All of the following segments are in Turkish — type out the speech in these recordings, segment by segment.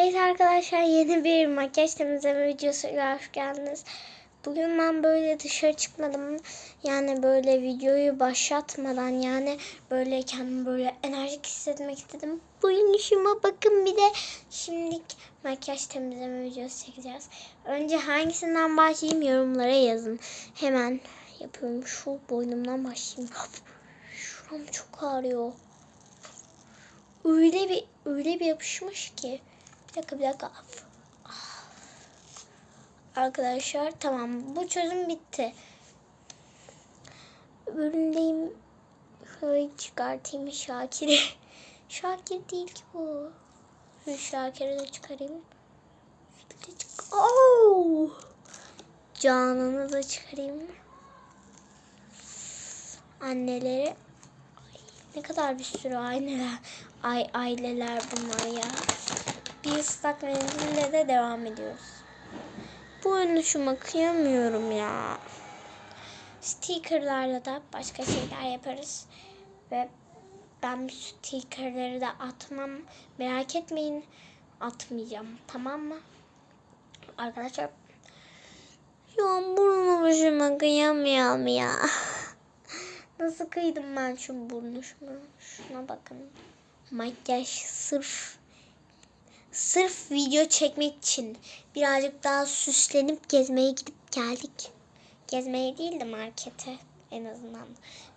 Evet arkadaşlar yeni bir makyaj temizleme videosuyla hoş geldiniz. Bugün ben böyle dışarı çıkmadım. Yani böyle videoyu başlatmadan yani böyle kendimi böyle enerjik hissetmek istedim. Bu inişime bakın bir de şimdilik makyaj temizleme videosu çekeceğiz. Önce hangisinden başlayayım yorumlara yazın. Hemen yapıyorum. Şu boynumdan başlayayım. Şuram çok ağrıyor. Öyle bir öyle bir yapışmış ki. Bir dakika bir dakika. Ah. Arkadaşlar tamam bu çözüm bitti. Öbüründeyim. Şöyle çıkartayım Şakir'i. Şakir değil ki bu. Şakir'i de çıkarayım. Oh! Canını da çıkarayım. Anneleri ne kadar bir sürü aileler, ay, aileler bunlar ya. Bir ıslak mendille de devam ediyoruz. Bu önüşüme kıyamıyorum ya. Stickerlarla da başka şeyler yaparız. Ve ben bu stickerları da atmam. Merak etmeyin. Atmayacağım. Tamam mı? Arkadaşlar an burnu başıma kıyamıyorum ya. Nasıl kıydım ben şu burnu şuna, şuna bakın. Makyaj sırf sırf video çekmek için birazcık daha süslenip gezmeye gidip geldik. Gezmeye değil de markete en azından.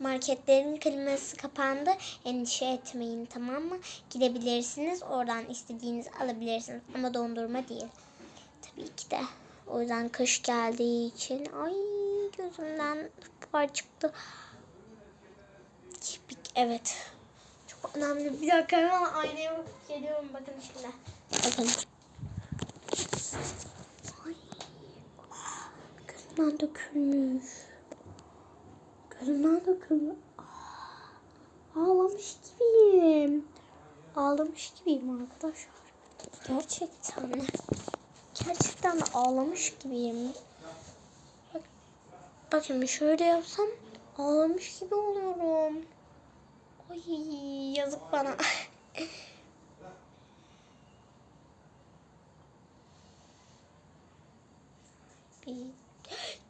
Marketlerin kliması kapandı. Endişe etmeyin tamam mı? Gidebilirsiniz. Oradan istediğinizi alabilirsiniz. Ama dondurma değil. Tabii ki de. O yüzden kış geldiği için ay gözümden buhar çıktı. Evet. Çok önemli. Bir dakika hemen aynaya geliyorum. Bakın şimdi. Bakın. Ay. Gözümden dökülmüş. Gözümden dökülmüş. Ağlamış gibiyim. Ağlamış gibiyim arkadaşlar. Gerçekten. Gerçekten ağlamış gibiyim. Bak, bakın şöyle yapsam ağlamış gibi oluyorum. Ay yazık bana.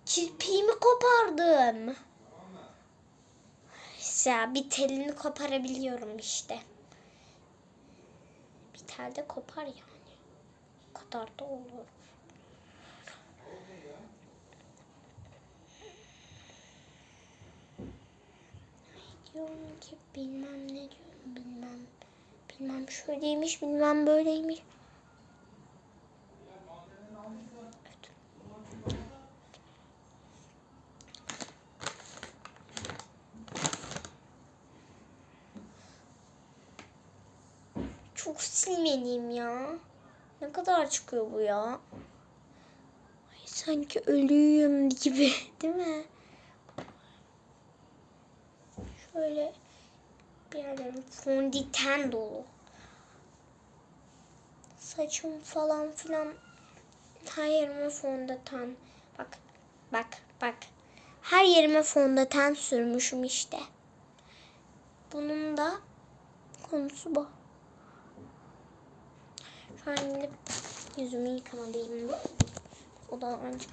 Kirpiğimi kopardım. Ya bir telini koparabiliyorum işte. Bir tel de kopar yani. O kadar da olur. Diyorum ki bilmem ne diyorum bilmem. Bilmem şöyleymiş bilmem böyleymiş. Evet. Silmeliyim ya. Ne kadar çıkıyor bu ya? Ay, sanki ölüyüm gibi değil mi? Şöyle bir yerlerim fondöten dolu. Saçım falan filan her yerime fondöten. Bak bak bak. Her yerime fondöten sürmüşüm işte. Bunun da konusu bu. Gidip yüzümü yıkamalıyım. O da ancak.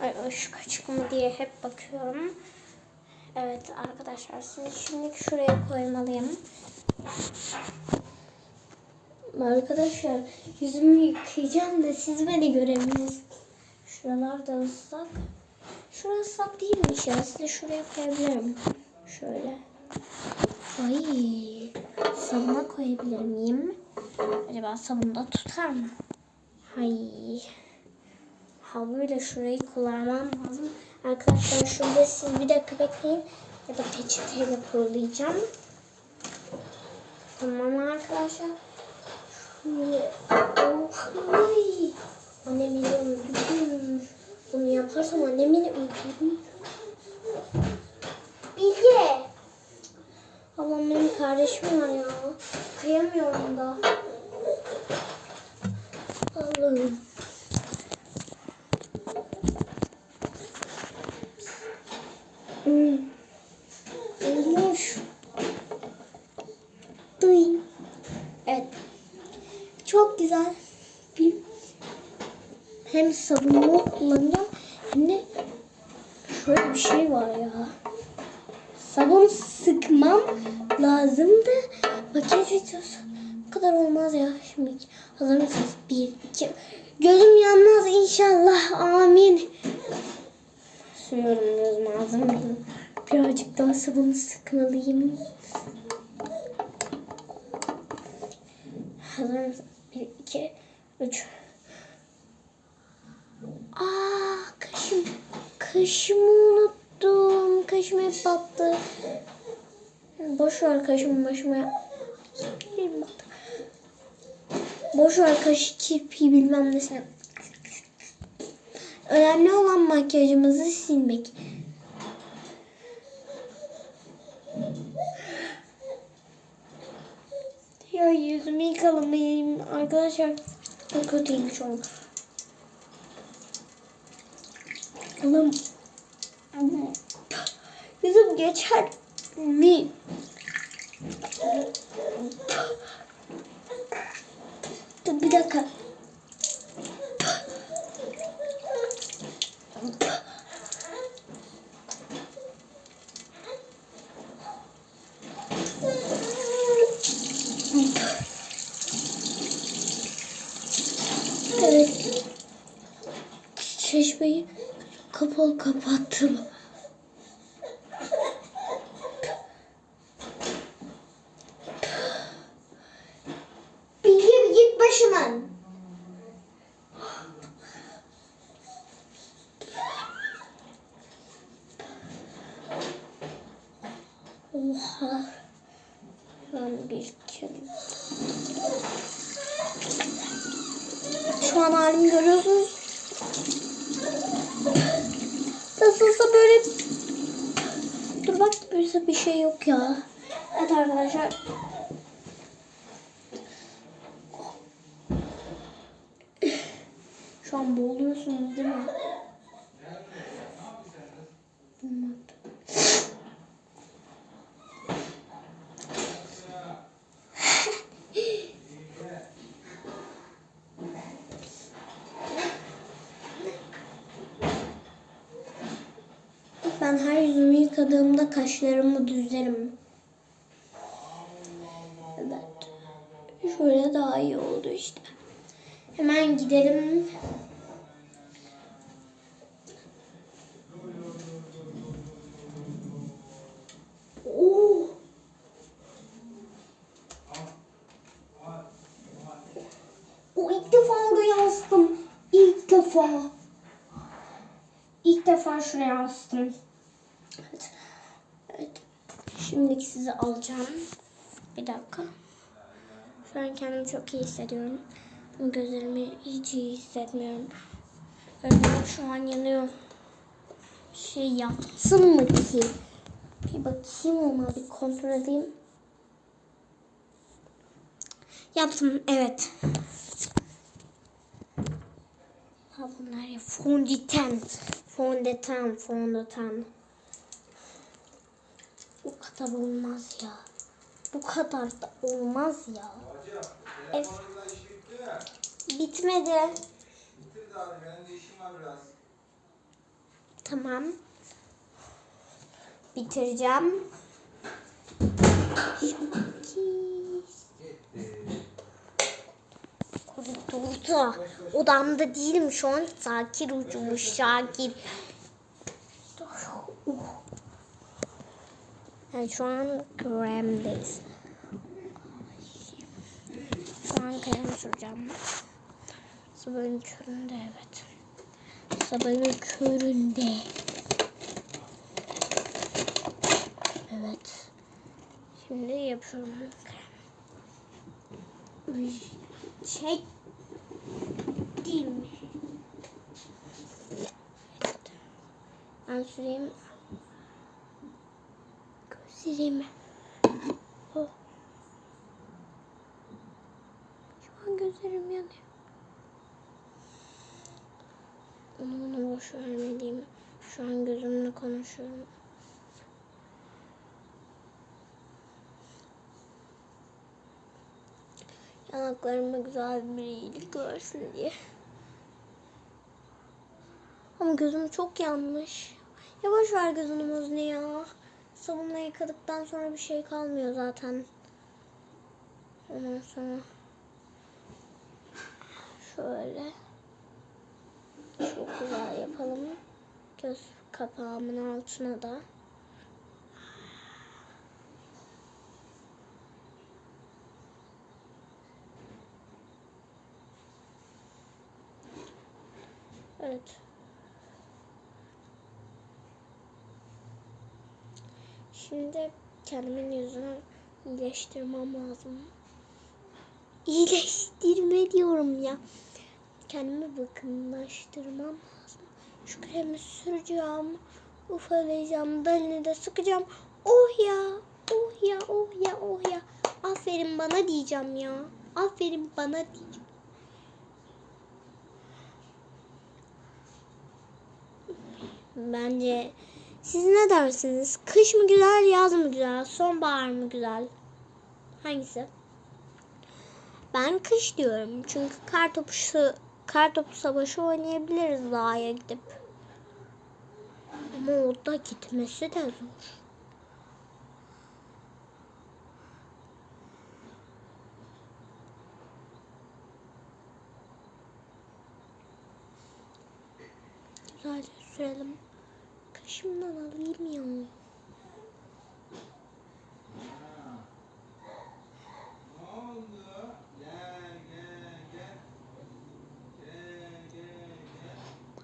Ay ışık açık mı diye hep bakıyorum. Evet arkadaşlar şimdi şimdi şuraya koymalıyım. Arkadaşlar yüzümü yıkayacağım da siz beni göremiyorsunuz. Şuralar da ıslak. Şurası ıslak değilmiş ya. Size şuraya koyabilirim. Şöyle. Ay, sabuna koyabilir miyim? Acaba sabunda tutar mı? Hay. Havluyla şurayı kullanmam lazım. Arkadaşlar şurada siz bir dakika bekleyin. Ya da peçeteyle kurulayacağım. Tamam arkadaşlar. Şöyle. Oh. Annem beni öldürür. Bunu yaparsam annem beni öldürür. Bilge. Allah'ım benim kardeşim var ya. Kıyamıyorum da. Allah'ım. Sabunlu kullanacağım. De şöyle bir şey var ya. Sabun sıkmam lazımdı. Makyaj videosu. Bu kadar olmaz ya. Şimdi hazır mısınız? Bir, iki. Gözüm yanmaz inşallah. Amin. Sürüyorum gözüm mısınız? Birazcık daha sabun sıkmalıyım. Hazır mısınız? Bir, iki, üç. Aa kaşım. Kaşımı unuttum. Kaşım hep battı. Boş ver kaşımı başıma. Kirpiğim battı. Boş ver kaş kirpiği bilmem nesine. Önemli olan makyajımızı silmek. Ya yüzümü yıkalamayayım arkadaşlar. Çok kötüymüş o. Oğlum. Yüzüm geçer mi? Dur bir dakika. Evet. Çeşmeyi kapalı kapattım. Bilge bir git başımdan. Oha. Ben bir kere. Şu an halimi görüyorsunuz. Nasılsa böyle Dur bak böyle bir şey yok ya. Evet arkadaşlar. Şu an boğuluyorsunuz değil mi? Ben her yüzümü yıkadığımda kaşlarımı düzlerim. Evet. Şöyle daha iyi oldu işte. Hemen gidelim. Oo. O ilk defa oraya. İlk defa. İlk defa şuraya astım. Evet. Evet. Şimdi sizi alacağım. Bir dakika. Şu an kendimi çok iyi hissediyorum. Ama Gözlerimi hiç iyi hissetmiyorum. Gözlerim şu an yanıyor. Şey yapsın mı ki? Bir bakayım ona bir kontrol edeyim. Yaptım evet. Ha bunlar ya fondöten. Fondöten, fondöten. Kadar olmaz ya. Bu kadar da olmaz ya. Mi? Bitmedi. Bitirdi abi, benim de işim var biraz. Tamam. Bitireceğim. Koridorda. Odamda değilim şu an. Şakir uçmuş Şakir. Yani şu an kremdeyiz. Şu an krem süreceğim. Sabahın köründe evet. Sabahın köründe. Evet. Şimdi yapıyorum krem. Çek. Değil mi? Ben süreyim. Gözlerime. Oh. Şu an gözlerim yanıyor. Onu onu boş vermeliyim. Şu an gözümle konuşuyorum. Yanaklarıma güzel bir iyilik versin diye. Ama gözüm çok yanmış. Yavaş ver gözünün ne ya. Sabunla yıkadıktan sonra bir şey kalmıyor zaten. Ondan sonra şöyle çok güzel yapalım. Göz kapağımın altına da. Evet. Şimdi kendimin yüzünü iyileştirmem lazım. İyileştirme diyorum ya. Kendimi bakımlaştırmam lazım. Şu kremi süreceğim. Ufalayacağım. Dalini de sıkacağım. Oh ya. Oh ya. Oh ya. Oh ya. Aferin bana diyeceğim ya. Aferin bana diyeceğim. Bence siz ne dersiniz? Kış mı güzel, yaz mı güzel, sonbahar mı güzel? Hangisi? Ben kış diyorum. Çünkü kar topu kar topu savaşı oynayabiliriz dağa gidip. Ama orada gitmesi de zor. Güzelce sürelim. Kaşımdan alayım ya.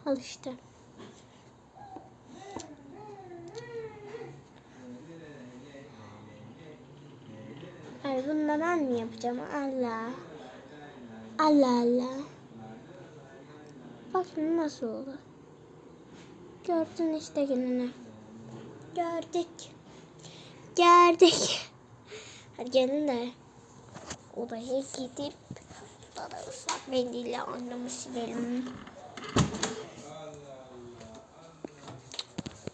Al işte. Ay da ben mi yapacağım? Allah. Allah Allah. Bak şimdi nasıl oldu. Gördün işte gününü. Gördük. Gördük. Hadi gelin de odaya gidip da ıslak mendille annemi silelim.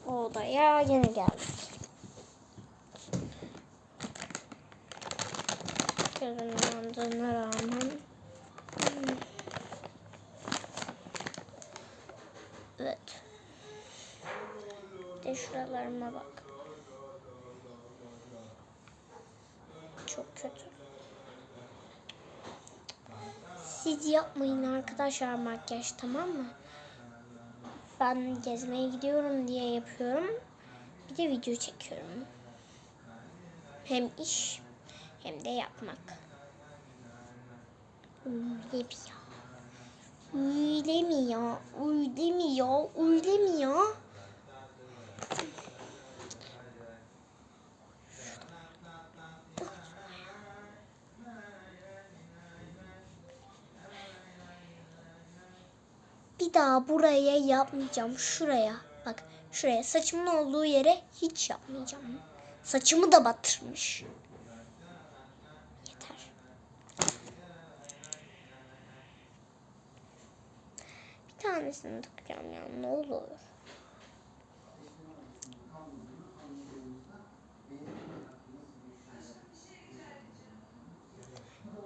Odaya yine geldik. Yandığına rağmen hmm. Evet. Bir de şuralarıma bak. Çok kötü. Siz yapmayın arkadaşlar makyaj tamam mı? Ben gezmeye gidiyorum diye yapıyorum. Bir de video çekiyorum. Hem iş hem de yapmak. Öyle mi ya? Öyle mi ya? Öyle mi ya? Öyle mi ya? Bir daha buraya yapmayacağım. Şuraya. Bak şuraya. Saçımın olduğu yere hiç yapmayacağım. Saçımı da batırmış. Yeter. Bir tanesini takacağım ya. Ne olur.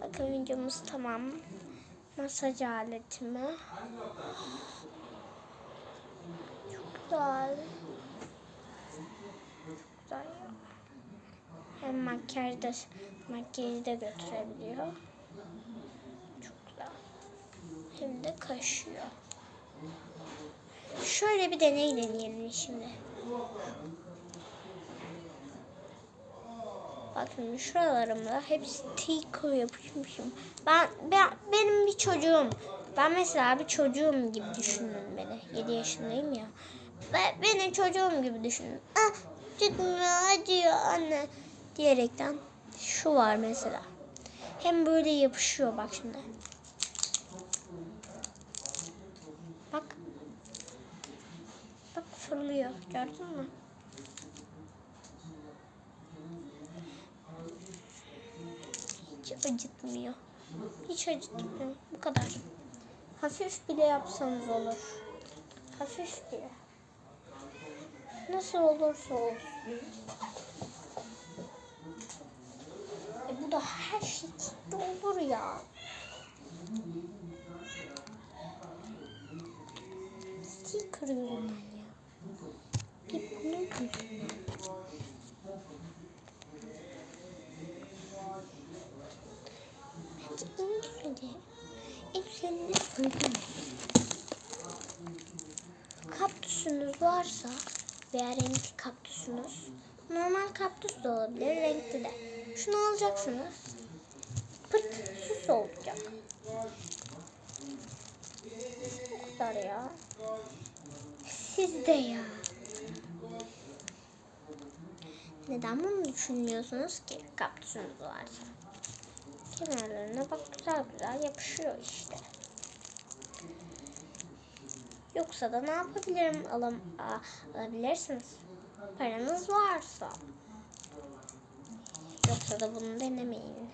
Bakın videomuz tamam. Masaj aletimi. Çok güzel. Çok güzel. Hem makyaj da, makyajı da götürebiliyor. Çok güzel. Hem de kaşıyor. Şöyle bir deney deneyelim şimdi. Bakın şuralarımda hep sticker yapışmışım. Ben, ben benim bir çocuğum. Ben mesela bir çocuğum gibi düşünün beni. 7 yaşındayım ya. Ve benim çocuğum gibi düşünün. Ah, çıkmıyor acıyor anne diyerekten şu var mesela. Hem böyle yapışıyor bak şimdi. Bak. Bak fırlıyor. Gördün mü? Acıtmıyor. Hiç acıtmıyor. Bu kadar. Hafif bile yapsanız olur. Hafif bile. Nasıl olursa olsun. E bu da her şekilde olur ya. Sticker ben ya? Git bunu kır. Bunu söyle. Söyle. Kaktüsünüz varsa veya renkli kaktüsünüz normal kaktüs de olabilir renkli de. Şunu alacaksınız. Pırt süs olacak. Bu ya. Siz de ya. Neden bunu düşünmüyorsunuz ki kaktüsünüz varsa? Kenarlarına bak güzel güzel yapışıyor işte. Yoksa da ne yapabilirim? Alım, a, alabilirsiniz. Paranız varsa. Yoksa da bunu denemeyin.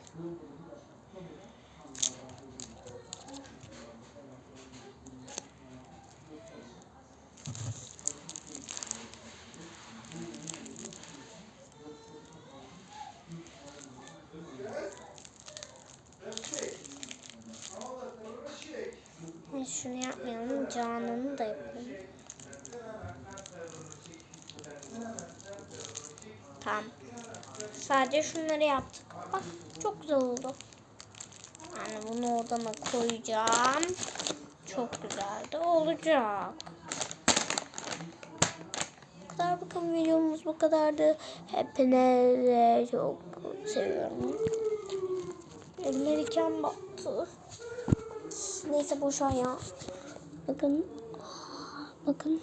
Neyse, Şunu yapmayalım. Canını da yapalım. Tamam. Sadece şunları yaptık. Bak çok güzel oldu. Yani bunu odama koyacağım. Çok güzel de olacak. Bu kadar bakın videomuz bu kadardı. Hepinize çok seviyorum. Elime diken battı. Neyse boş ver ya. Bakın. Bakın.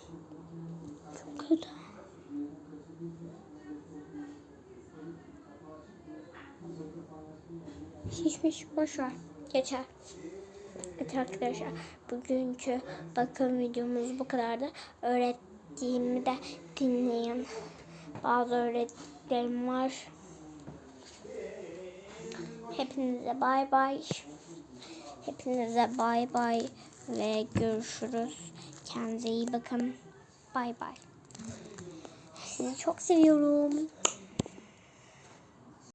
Şişmiş boş ver. Geçer. Evet arkadaşlar bugünkü bakım videomuz bu kadardı. Öğrettiğimi de dinleyin. Bazı öğrettiklerim var. Hepinize bay bay. Hepinize bay bay ve görüşürüz. Kendinize iyi bakın. Bay bay. Sizi çok seviyorum.